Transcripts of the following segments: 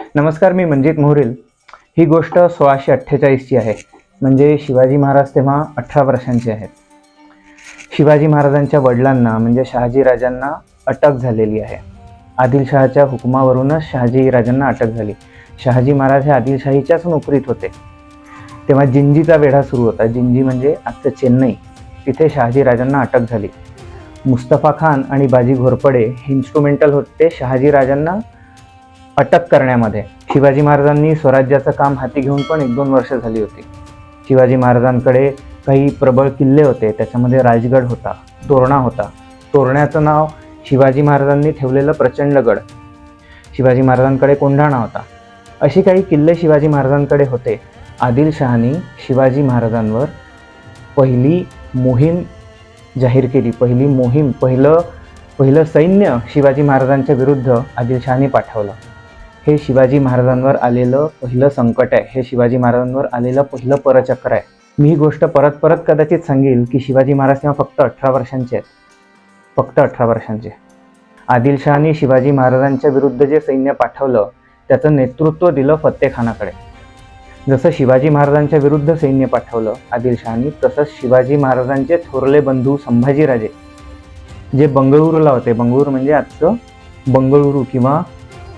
नमस्कार मी मंजित मोहरील. ही गोष्ट सोळाशे अठ्ठेचाळीसची आहे. म्हणजे शिवाजी महाराज तेव्हा अठरा वर्षांचे आहेत. शिवाजी महाराजांच्या वडिलांना म्हणजे शहाजी राजांना अटक झालेली आहे. आदिलशहाच्या हुकुमावरूनच शहाजी राजांना अटक झाली. शहाजी महाराज हे आदिलशाहीच्याच नोकरीत होते. तेव्हा जिंजीचा वेढा सुरू होता. जिंजी म्हणजे आजचं चेन्नई. तिथे शहाजी राजांना अटक झाली. मुस्तफा खान आणि बाजी घोरपडे हे इन्स्ट्रुमेंटल होते. शहाजी राजांना अटक करण्यामध्ये. शिवाजी महाराजांनी स्वराज्याचं काम हाती घेऊन पण एक दोन वर्ष झाली होती. शिवाजी महाराजांकडे काही प्रबळ किल्ले होते त्याच्यामध्ये राजगड होता तोरणा होता. तोरण्याचं नाव शिवाजी महाराजांनी ठेवलेलं प्रचंडगड शिवाजी महाराजांकडे कोंढाणा होता. अशी काही किल्ले शिवाजी महाराजांकडे होते. आदिलशहानी शिवाजी महाराजांवर पहिली मोहीम जाहीर केली. पहिली मोहीम पहिलं पहिलं सैन्य शिवाजी महाराजांच्या विरुद्ध आदिलशहानी पाठवलं. हे शिवाजी महाराजांवर आलेलं पहिलं संकट आहे. हे शिवाजी महाराजांवर आलेलं पहिलं परचक्र आहे. मी ही गोष्ट परत परत कदाचित सांगेल की शिवाजी महाराज तेव्हा फक्त अठरा वर्षांचे आहेत. फक्त अठरा वर्षांचे. आदिलशहाने शिवाजी महाराजांच्या विरुद्ध जे सैन्य पाठवलं त्याचं नेतृत्व दिलं फत्तेखानाकडे. जसं शिवाजी महाराजांच्या विरुद्ध सैन्य पाठवलं आदिलशहानी तसंच शिवाजी महाराजांचे थोरले बंधू संभाजीराजे. जे बंगळुरूला होते. बंगळूर म्हणजे आजचं बंगळुरू किंवा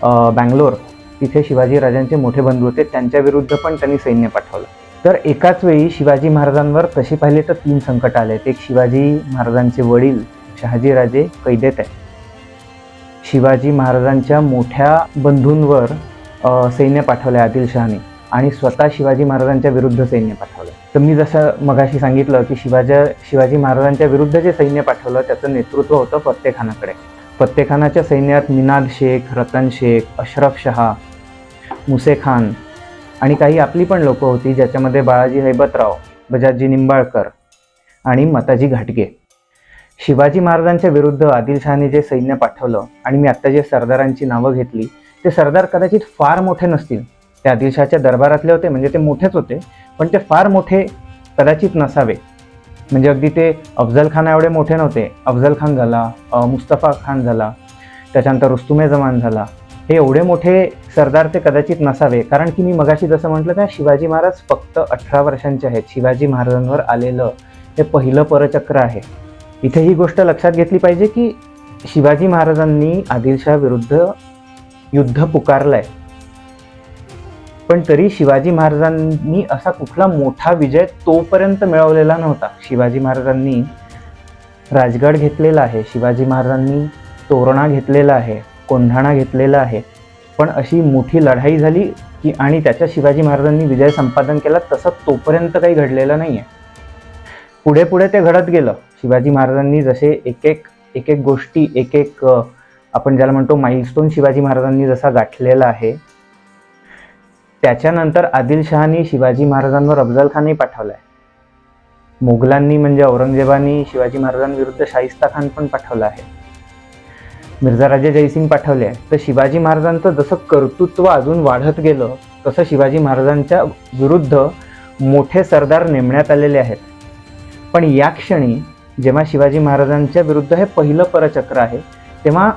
बँगलोर तिथे शिवाजी राजांचे मोठे बंधू होते. त्यांच्या विरुद्ध पण त्यांनी सैन्य पाठवलं. तर एकाच वेळी शिवाजी महाराजांवर तसे पाहिले तर तीन संकट आले. एक शिवाजी महाराजांचे वडील शहाजीराजे कैदेत आहे शिवाजी महाराजांच्या मोठ्या बंधूंवर अ, सैन्य पाठवले आदिलशहाने आणि स्वतः शिवाजी महाराजांच्या विरुद्ध सैन्य पाठवलं तर मी जसं मगाशी सांगितलं की शिवाजी शिवाजी महाराजांच्या विरुद्ध जे सैन्य पाठवलं त्याचं नेतृत्व होतं फत्तेखानाकडे. फत्तेखानाच्या सैन्यात मिनाद शेख रतन शेख अशरफ शहा मुसे खान आणि काही आपली पण लोकं होती ज्याच्यामध्ये बाळाजी हैबतराव बजाजी निंबाळकर आणि मताजी घाटगे. शिवाजी महाराजांच्या विरुद्ध आदिलशहाने जे सैन्य पाठवलं आणि मी आत्ता जे सरदारांची नावं घेतली ते सरदार कदाचित फार मोठे नसतील. ते आदिलशहाच्या दरबारातले होते म्हणजे ते मोठेच होते पण ते फार मोठे कदाचित नसावे. म्हणजे अगदी ते अफजल खान एवढे मोठे नव्हते. अफजल खान झाला मुस्तफा खान झाला त्याच्यानंतर रुस्तुमे जमान झाला. हे एवढे मोठे सरदार ते कदाचित नसावे. कारण की मी मगाशी जसं म्हटलं त्या शिवाजी महाराज फक्त अठरा वर्षांचे आहेत. शिवाजी महाराजांवर आलेलं हे पहिलं परचक्र आहे. इथे ही गोष्ट लक्षात घेतली पाहिजे की शिवाजी महाराजांनी आदिलशहा विरुद्ध युद्ध पुकारलं आहे पण तरी शिवाजी महाराजांनी असा कुठला मोठा विजय तोपर्यंत मिळवलेला नव्हता. शिवाजी महाराजांनी राजगड घेतलेला आहे शिवाजी महाराजांनी तोरणा घेतलेला आहे कोंढाणा घेतलेला आहे. पण अशी मोठी लढाई झाली की आणि त्याच्या शिवाजी महाराजांनी विजय संपादन केला तसं तोपर्यंत काही घडलेलं नाही आहे पुढे पुढे ते घडत गेलं. शिवाजी महाराजांनी जसे एक एक एक एक गोष्टी एक एक आपण ज्याला म्हणतो माइलस्टोन शिवाजी महाराजांनी जसा गाठलेला आहे त्याच्यानंतर आदिलशहानी शिवाजी महाराजांवर अफजलखानही पाठवला आहे मुघलांनी म्हणजे औरंगजेबानी शिवाजी महाराजांविरुद्ध शाहिस्ता खान पण पाठवला आहे. मिर्झा राजे जयसिंग पाठवले आहे. तर शिवाजी महाराजांचं जसं कर्तृत्व अजून वाढत गेलं तसं शिवाजी महाराजांच्या विरुद्ध मोठे सरदार नेमण्यात आलेले आहेत. पण या क्षणी जेव्हा शिवाजी महाराजांच्या विरुद्ध हे पहिलं परचक्र आहे तेव्हा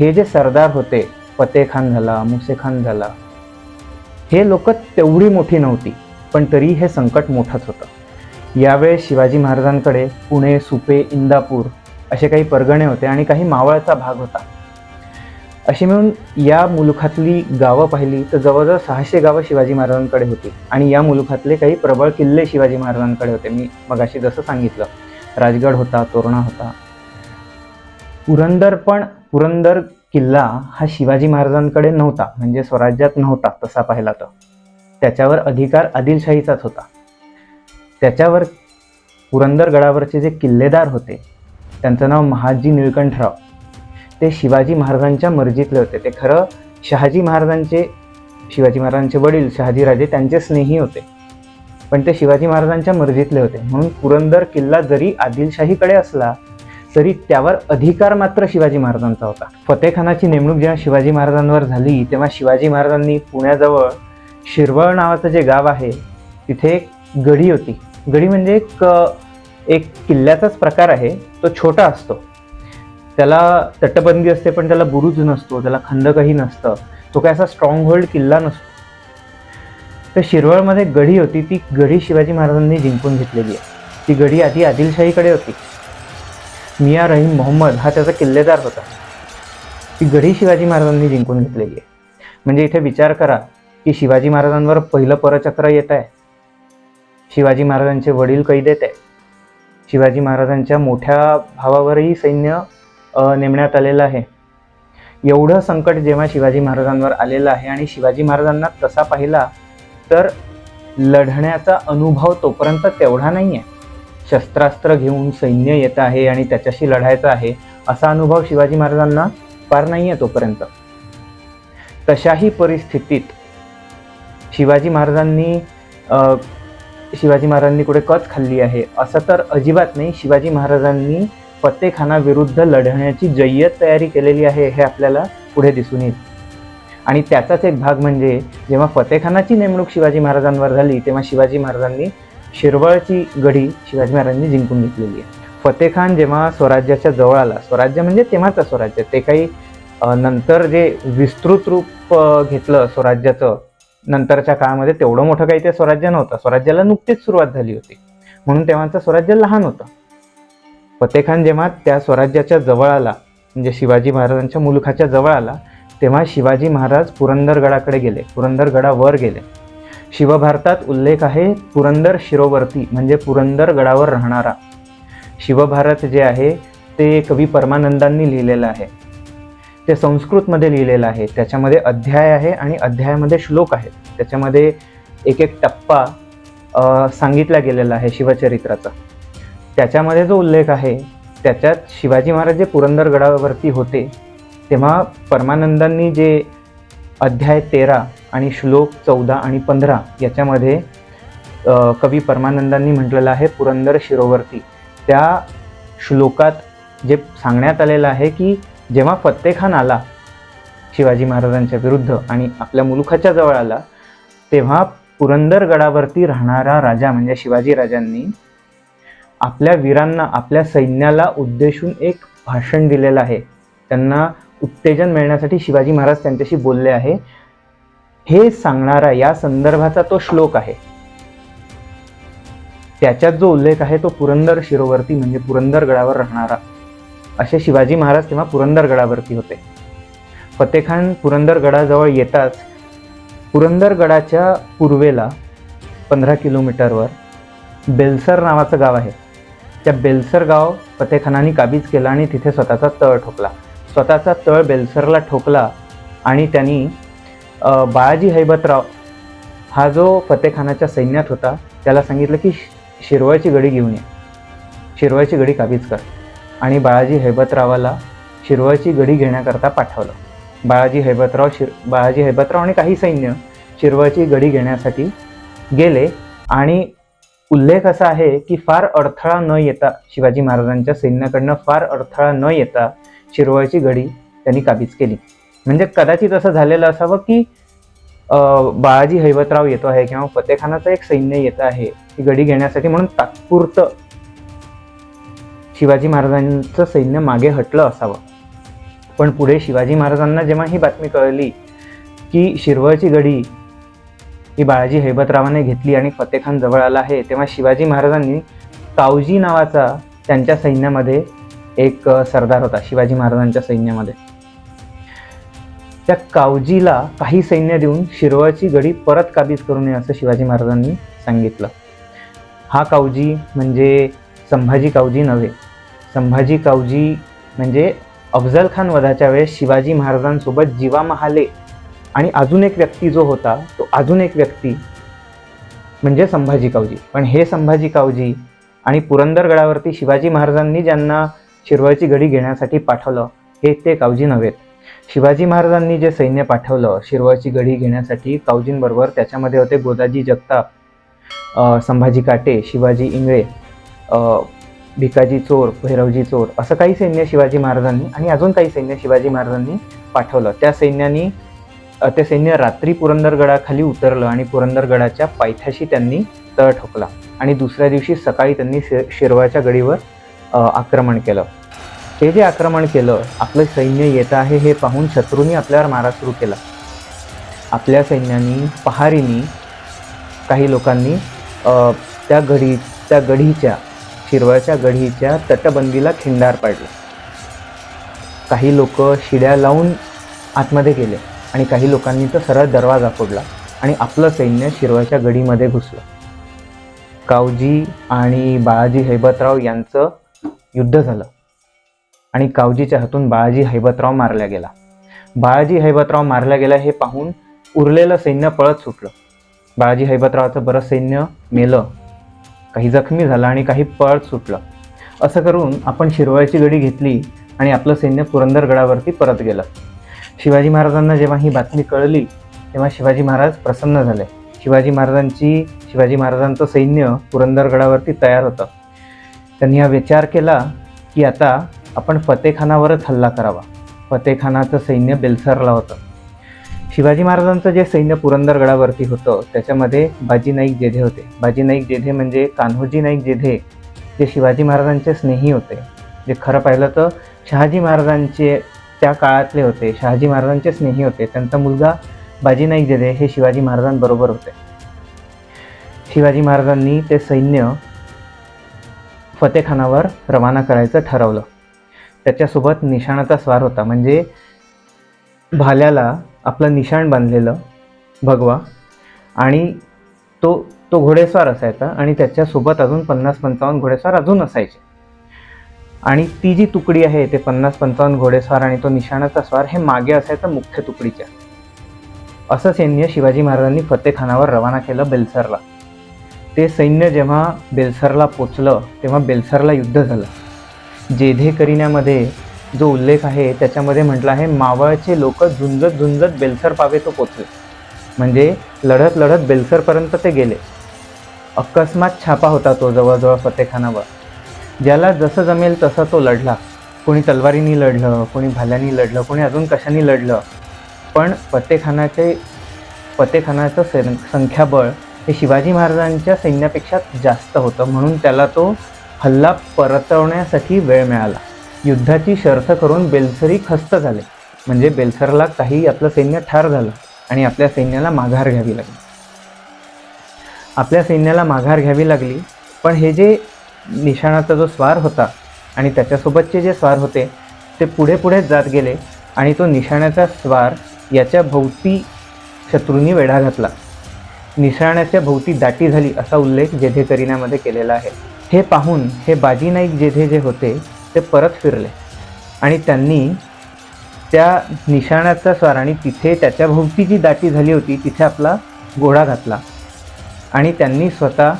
हे जे सरदार होते फतेह खान झाला मुसे खान झाला हे लोक तेवढी मोठी नव्हती पण तरी हे संकट मोठंच होतं. यावेळेस शिवाजी महाराजांकडे पुणे सुपे इंदापूर असे काही परगणे होते आणि काही मावळचा भाग होता. अशी मिळून या मुलुखातली गावं पाहिली तर जवळजवळ सहाशे गावं शिवाजी महाराजांकडे होती आणि या मुलुखातले काही प्रबळ किल्ले शिवाजी महाराजांकडे होते. मी मगाशी जसं सांगितलं राजगड होता तोरणा होता. पुरंदर पण पुरंदर किल्ला हा शिवाजी महाराजांकडे नव्हता म्हणजे स्वराज्यात नव्हता तसा पाहिला तर त्याच्यावर अधिकार आदिलशाहीचाच होता. त्याच्यावर पुरंदर गडावरचे जे किल्लेदार होते त्यांचं नाव महाजी निळकंठराव. ते शिवाजी महाराजांच्या मर्जीतले होते. ते खरं शहाजी महाराजांचे शिवाजी महाराजांचे वडील शहाजीराजे त्यांचे स्नेही होते. पण ते शिवाजी महाराजांच्या मर्जीतले होते. म्हणून पुरंदर किल्ला जरी आदिलशाहीकडे असला तरी त्यावर अधिकार मात्र शिवाजी महाराजांचा होता. फतेखानाची नेमणूक जेव्हा शिवाजी महाराजांवर झाली तेव्हा शिवाजी महाराजांनी पुण्याजवळ शिरवळ नावाचं जे गाव आहे तिथे एक गडी होती. गडी म्हणजे एक एक किल्ल्याचाच प्रकार आहे. तो छोटा असतो. त्याला तटबंदी असते पण त्याला बुरुज नसतो त्याला खंदकही नसतं. तो काय असा स्ट्रॉंग होल्ड किल्ला नसतो. तर शिरवळमध्ये गढी होती. ती गढी शिवाजी महाराजांनी जिंकून घेतलेली आहे. ती गढी आधी आदिलशाहीकडे होती. मिया रहीम मोहम्मद हा त्याचा किल्लेदार होता. ती गढी शिवाजी महाराजांनी जिंकून घेतलेली आहे. म्हणजे इथे विचार करा की शिवाजी महाराजांवर पहिलं परचक्र येत आहे. शिवाजी महाराजांचे वडील कैदेत आहे शिवाजी महाराजांच्या मोठ्या भावावरही सैन्य नेमण्यात आलेलं आहे. एवढं संकट जेव्हा शिवाजी महाराजांवर आलेलं आहे आणि शिवाजी महाराजांना तसा पाहिला तर लढण्याचा अनुभव तोपर्यंत तेवढा नाही आहे शस्त्रास्त्र घेऊन सैन्य येत आहे आणि त्याच्याशी लढायचं आहे असा अनुभव शिवाजी महाराजांना फार नाही आहे तोपर्यंत. तशाही परिस्थितीत शिवाजी महाराजांनी शिवाजी महाराजांनी कुठे कच खाल्ली आहे असं तर अजिबात नाही. शिवाजी महाराजांनी फतेखानाविरुद्ध लढण्याची जय्यत तयारी केलेली आहे हे आपल्याला पुढे दिसून येईल. आणि त्याचाच एक भाग म्हणजे जेव्हा फतेखानाची नेमणूक शिवाजी महाराजांवर झाली तेव्हा शिवाजी महाराजांनी शिरवळची गढी शिवाजी महाराजांनी जिंकून घेतलेली आहे. फतेखान जेव्हा स्वराज्याच्या जवळ आला स्वराज्य म्हणजे तेव्हाचं स्वराज्य ते काही नंतर जे विस्तृत रूप घेतलं स्वराज्याचं नंतरच्या काळामध्ये तेवढं मोठं काही ते स्वराज्य नव्हतं. स्वराज्याला नुकतीच सुरुवात झाली होती. म्हणून तेव्हाचं स्वराज्य लहान होतं. फतेखान जेव्हा त्या स्वराज्याच्या जवळ आला म्हणजे शिवाजी महाराजांच्या मुलखाच्या जवळ आला तेव्हा शिवाजी महाराज पुरंदरगडाकडे गेले. पुरंदरगडावर गेले. शिवभारतात उल्लेख आहे पुरंदर शिरोवर्ती म्हणजे पुरंदर गडावर राहणारा. शिवभारत जे आहे ते कवी परमानंदांनी लिहिलेलं आहे. ते संस्कृतमध्ये लिहिलेलं आहे. त्याच्यामध्ये अध्याय आहे आणि अध्यायामध्ये श्लोक आहेत. त्याच्यामध्ये एक एक टप्पा सांगितला गेलेला आहे शिवचरित्राचा. त्याच्यामध्ये जो उल्लेख आहे त्याच्यात शिवाजी महाराज जे पुरंदर गडावरती होते तेव्हा परमानंदांनी जे अध्याय तेरा आणि श्लोक चौदा आणि पंधरा याच्यामध्ये कवी परमानंदांनी म्हटलेलं आहे पुरंदर शिरोवरती. त्या श्लोकात जे सांगण्यात आलेलं आहे की जेव्हा फत्तेखान आला शिवाजी महाराजांच्या विरुद्ध आणि आपल्या मुलुखाच्या जवळ आला तेव्हा पुरंदरगडावरती राहणारा राजा म्हणजे शिवाजी राजांनी आपल्या वीरांना आपल्या सैन्याला उद्देशून एक भाषण दिलेलं आहे. त्यांना उत्तेजन मिळण्यासाठी शिवाजी महाराज त्यांच्याशी बोलले आहे. हे सांगणारा या संदर्भाचा तो श्लोक आहे. त्याच्यात जो उल्लेख आहे तो पुरंदर शिरोवरती म्हणजे पुरंदरगडावर राहणारा. असे शिवाजी महाराज तेव्हा पुरंदरगडावरती होते. फतेखान पुरंदरगडाजवळ येताच पुरंदरगडाच्या पूर्वेला पंधरा किलोमीटरवर बेलसर नावाचं गाव आहे. त्या बेलसर गाव फतेखानाने काबीज केला आणि तिथे स्वतःचा तळ ठोकला. स्वतःचा तळ बेलसरला ठोकला आणि त्यांनी बाळाजी हैबतराव हा जो फतेखानाच्या सैन्यात होता त्याला सांगितलं की शिरवळची गडी घेऊन ये. शिरवळची गडी काबीज कर. आणि बाळाजी हैबतरावाला शिरवळची गडी घेण्याकरता पाठवलं. बाळाजी हैबतराव शिर बाळाजी हैबतराव आणि काही सैन्य शिरवळची गडी घेण्यासाठी गेले. आणि उल्लेख असा आहे की फार अडथळा न येता शिवाजी महाराजांच्या सैन्याकडनं फार अडथळा न येता शिरवळची गडी त्यांनी काबीज केली. म्हणजे कदाचित असं झालेलं असावं की बाळाजी हैवतराव येतो आहे किंवा फतेखानाचं एक सैन्य येत आहे ही गडी घेण्यासाठी म्हणून तात्पुरतं शिवाजी महाराजांचं सैन्य मागे हटलं असावं. पण पुढे शिवाजी महाराजांना जेव्हा ही बातमी कळली की शिरवळची गडी ही बाळाजी हैबतरावाने घेतली आणि फतेखान जवळ आला आहे तेव्हा शिवाजी महाराजांनी कावजी नावाचा त्यांच्या सैन्यामध्ये एक सरदार होता शिवाजी महाराजांच्या सैन्यामध्ये. त्या कावजीला काही सैन्य देऊन शिरवळची गडी परत काबीज करू नये असं शिवाजी महाराजांनी सांगितलं. हा कावजी म्हणजे संभाजी कावजी नव्हे. संभाजी कावजी म्हणजे अफजल खान वधाच्या वेळेस शिवाजी महाराजांसोबत जीवा महाले आणि अजून एक व्यक्ती जो होता तो अजून एक व्यक्ती म्हणजे संभाजी कावजी. पण हे संभाजी कावजी आणि पुरंदरगडावरती शिवाजी महाराजांनी ज्यांना शिरवळची गडी घेण्यासाठी पाठवलं हे ते कावजी नव्हेत शिवाजी महाराजांनी जे सैन्य पाठवलं शिरवळची गडी घेण्यासाठी कावजींबरोबर त्याच्यामध्ये होते गोदाजी जगताप संभाजी काटे शिवाजी इंगळे भिकाजी चोर भैरवजी चोर असं काही सैन्य शिवाजी महाराजांनी आणि अजून काही सैन्य शिवाजी महाराजांनी पाठवलं. त्या सैन्यानी ते सैन्य रात्री पुरंदरगडाखाली उतरलं आणि पुरंदरगडाच्या पायथ्याशी त्यांनी तळ ठोकला आणि दुसऱ्या दिवशी सकाळी त्यांनी शि शिरवळच्या गडीवर आक्रमण केलं. ते जे आक्रमण केलं आपलं सैन्य येत आहे हे पाहून शत्रूंनी आपल्यावर मारा सुरू केला. आपल्या सैन्यानी पहारीनी काही लोकांनी त्या गढी त्या गढीच्या शिरवळच्या गढीच्या तटबंदीला खिंडार पाडले. काही लोक शिड्या लावून आतमध्ये गेले आणि काही लोकांनी तर सरळ दरवाजा फोडला आणि आपलं सैन्य शिरवळच्या गढीमध्ये घुसलं. कावजी आणि बाळाजी हैबतराव यांचं युद्ध झालं. आणि कावजीच्या हातून बाळाजी हैबतराव मारला गेला. बाळाजी हैबतराव मारला गेला हे पाहून उरलेलं सैन्य पळत सुटलं. बाळाजी हैबतरावाचं बरं सैन्य मेलं. काही जखमी झालं आणि काही पळत सुटलं. असं करून आपण शिरवळची गडी घेतली आणि आपलं सैन्य पुरंदरगडावरती परत गेलं. शिवाजी महाराजांना जेव्हा ही बातमी कळली तेव्हा शिवाजी महाराज प्रसन्न झाले. शिवाजी महाराजांची शिवाजी महाराजांचं सैन्य पुरंदरगडावरती तयार होतं. त्यांनी हा विचार केला की आता आपण फतेखानावरच हल्ला करावा. फतेखानाचं सैन्य बेलसरला होतं. शिवाजी महाराजांचं जे सैन्य पुरंदरगडावरती होतं त्याच्यामध्ये बाजी नाईक जेधे होते. बाजी नाईक जेधे म्हणजे कान्होजी नाईक जेधे जे शिवाजी महाराजांचे स्नेही होते. जे खरं पाहिलं तर शहाजी महाराजांचे त्या काळातले होते शहाजी महाराजांचे स्नेही होते. त्यांचा मुलगा बाजी नाईक जेधे हे शिवाजी महाराजांबरोबर होते. शिवाजी महाराजांनी ते सैन्य फतेखानावर रवाना करायचं ठरवलं. त्याच्यासोबत निशाणाचा स्वार होता. म्हणजे भाल्याला आपलं निशाण बांधलेलं भगवा आणि तो तो घोडेस्वार असायचा आणि त्याच्यासोबत अजून पन्नास पंचावन्न घोडेस्वार अजून असायचे. आणि ती जी तुकडी आहे ते पन्नास पंचावन्न घोडेस्वार आणि तो निशाणाचा स्वार हे मागे असायचं मुख्य तुकडीच्या. असं सैन्य शिवाजी महाराजांनी फतेखानावर रवाना केलं बेलसरला. ते सैन्य जेव्हा बेलसरला पोचलं तेव्हा बेलसरला युद्ध झालं. जेधे करिण्यामध्ये जो उल्लेख आहे त्याच्यामध्ये म्हटलं आहे मावळचे लोक झुंजत झुंजत बेलसर पावे तो पोचले. म्हणजे लढत लढत बेलसरपर्यंत ते गेले. अकस्मात छापा होता तो जवळजवळ फतेखानावर. ज्याला जसं जमेल तसं तो लढला. कोणी तलवारीनी लढलं कोणी भाल्यानी लढलं कोणी अजून कशानी लढलं. पण फतेखानाचे फतेखानाचं सं संख्याबळ हे शिवाजी महाराजांच्या सैन्यापेक्षा जास्त होतं. म्हणून त्याला तो हल्ला परतवण्यासाठी वेळ मिळाला. युद्धाची शर्थ करून बेलसरी खस्त झाले. म्हणजे बेलसरला काही आपलं सैन्य ठार झालं आणि आपल्या सैन्याला माघार घ्यावी लागली. आपल्या सैन्याला माघार घ्यावी लागली पण हे जे निशाणाचा जो स्वार होता आणि त्याच्यासोबतचे जे स्वार होते ते पुढे पुढे जात गेले आणि तो निशाण्याचा स्वार याच्या भोवती शत्रूंनी वेढा घातला. निशाण्याच्या भोवती दाटी झाली असा उल्लेख जेधे करिण्यामध्ये केलेला आहे. हे पाहून हे बाजी नाईक जेथे जे होते ते परत फिरले. आणि त्यांनी त्या निशाण्याचा स्वार आणि तिथे त्याच्या भोवती जी दाटी झाली होती तिथे आपला घोडा घातला. आणि त्यांनी स्वतः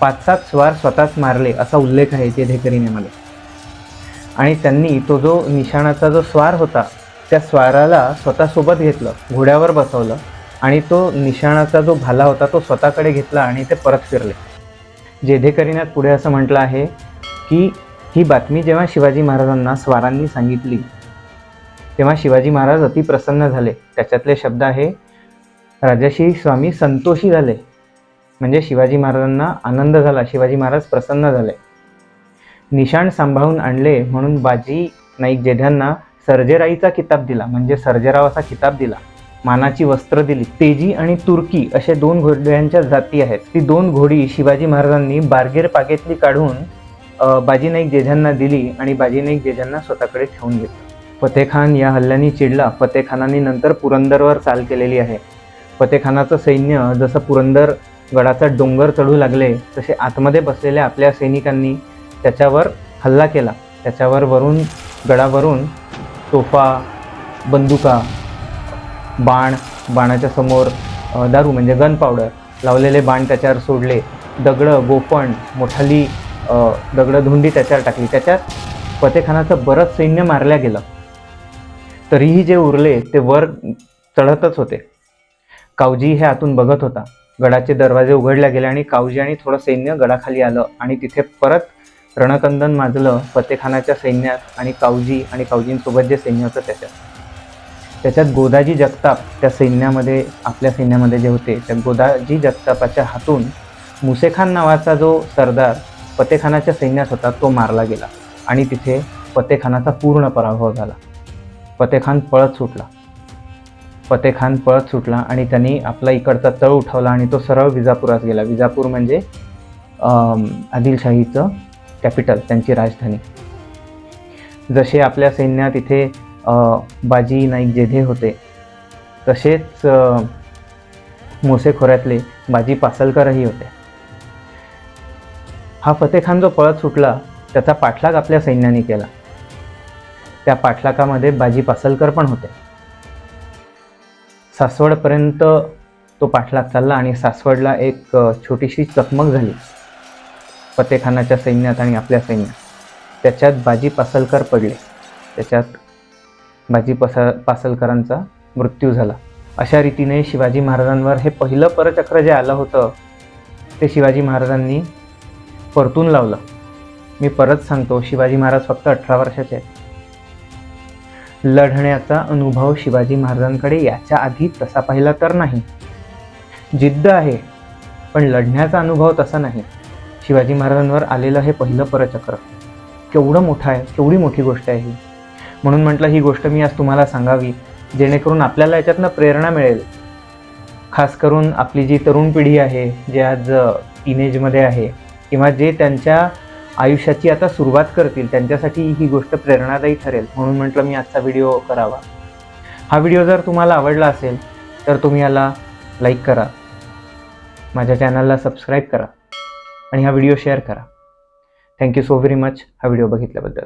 पाच सात स्वार स्वतःच मारले असा उल्लेख आहे जेधेकरीने मला. आणि त्यांनी तो जो निशाणाचा जो स्वार होता त्या स्वाराला स्वतःसोबत घेतलं घोड्यावर बसवलं. आणि तो निशाणाचा जो भाला होता तो स्वतःकडे घेतला आणि ते परत फिरले. जेधे पुढे असं म्हटलं आहे की ही बातमी जेव्हा शिवाजी महाराजांना स्वारांनी सांगितली तेव्हा शिवाजी महाराज अतिप्रसन्न झाले. त्याच्यातले शब्द आहे राजाशी स्वामी संतोषी झाले. म्हणजे शिवाजी महाराजांना आनंद झाला शिवाजी महाराज प्रसन्न झाले. निशाण सांभाळून आणले म्हणून बाजी नाईक जेध्यांना सर्जेराईचा किताब दिला. म्हणजे सर्जेराव असा किताब दिला. मानाची वस्त्र दिली. तेजी आणि तुर्की असे दोन घोड्यांच्या जाती आहेत. ती दोन घोडी शिवाजी महाराजांनी बारगेर पागेतली काढून बाजी नाईक जेजांना दिली आणि बाजी नाईक जेजांना स्वतःकडे ठेवून घेतलं. फतेखान या हल्ल्याने चिडला. फतेखानाने नंतर पुरंदरवर चाल केलेली आहे. फतेखानाचं सैन्य जसं पुरंदर गडाचा डोंगर चढू लागले तसे आतमध्ये बसलेल्या आपल्या सैनिकांनी त्याच्यावर हल्ला केला. त्याच्यावर वरून गडावरून तोफा बंदुका बाण बाणाच्या समोर दारू म्हणजे गन पावडर लावलेले बाण त्याच्यावर सोडले. दगडं गोफण मोठाली दगडं धुंडी त्याच्यावर टाकली. त्याच्यात फतेखानाचं बरंच सैन्य मारल्या गेलं. तरीही जे उरले ते वर चढतच होते. कावजी हे आतून बघत होता. गडाचे दरवाजे उघडल्या गेले आणि कावजी आणि थोडं सैन्य गडाखाली आलं आणि तिथे परत रणकंदन माजलं फतेखानाच्या सैन्यात आणि कावजी आणि कावजींसोबत जे सैन्य होतं त्याच्यात. त्याच्यात गोदाजी जगताप त्या सैन्यामध्ये आपल्या सैन्यामध्ये जे होते त्या गोदाजी जगतापाच्या हातून मुसेखान नावाचा जो सरदार फतेखानाच्या सैन्यात होता तो मारला गेला. आणि तिथे फतेखानाचा पूर्ण पराभव झाला. फतेखान पळत सुटला. फतेखान पळत सुटला आणि त्यांनी आपला इकडचा तळ उठवला आणि तो सरळ विजापुरात गेला. विजापूर म्हणजे आदिलशाहीचं कॅपिटल त्यांची राजधानी. जसे आपल्या सैन्यात इथे बाजी नाईक जेधे होते तसेच मोसेखोऱ्यातले मोसे खोऱ्यातले बाजी पासलकरही होते. हा फतेखान जो पळत सुटला त्याचा पाठलाग आपल्या सैन्याने केला. त्या पाठलागामध्ये बाजी पासलकर पण होते. सासवडपर्यंत तो पाठलाग चालला आणि सासवडला एक छोटीशी चकमक झाली. फतेखानाच्या सैन्यात आणि आपल्या सैन्यात. त्याच्यात बाजी पासलकर पडले. त्याच्यात बाजी पसा पासलकरांचा मृत्यू झाला. अशा रीतीने शिवाजी महाराजांवर हे पहिलं परचक्र जे आलं होतं ते शिवाजी महाराजांनी परतून लावलं. मी परत सांगतो शिवाजी महाराज फक्त अठरा वर्षाचे आहेत. लढण्याचा अनुभव शिवाजी महाराजांकडे याच्या आधी तसा पाहिला तर नाही. जिद्द आहे पण लढण्याचा अनुभव तसा नाही. शिवाजी महाराजांवर आलेलं हे पहिलं परचक्र. केवढं मोठं आहे केवढी मोठी गोष्ट आहे ही. म्हणून म्हटलं ही गोष्ट मी आज तुम्हाला सांगावी जेणेकरून आपल्याला याच्यातनं प्रेरणा मिळेल. खास करून आपली जी तरुण पिढी आहे जे आज टीनेजमध्ये आहे किंवा जे त्यांच्या आयुष्याची आता सुरुवात करतील त्यांच्यासाठी ही गोष्ट प्रेरणादायी ठरेल. म्हणून म्हटलं मी आजचा व्हिडिओ करावा. हा व्हिडिओ जर तुम्हाला आवडला असेल तर तुम्ही याला लाईक करा. माझ्या चॅनलला सबस्क्राईब करा. आणि हा व्हिडिओ शेअर करा. Thank you so very much हा व्हिडिओ बघितल्याबद्दल.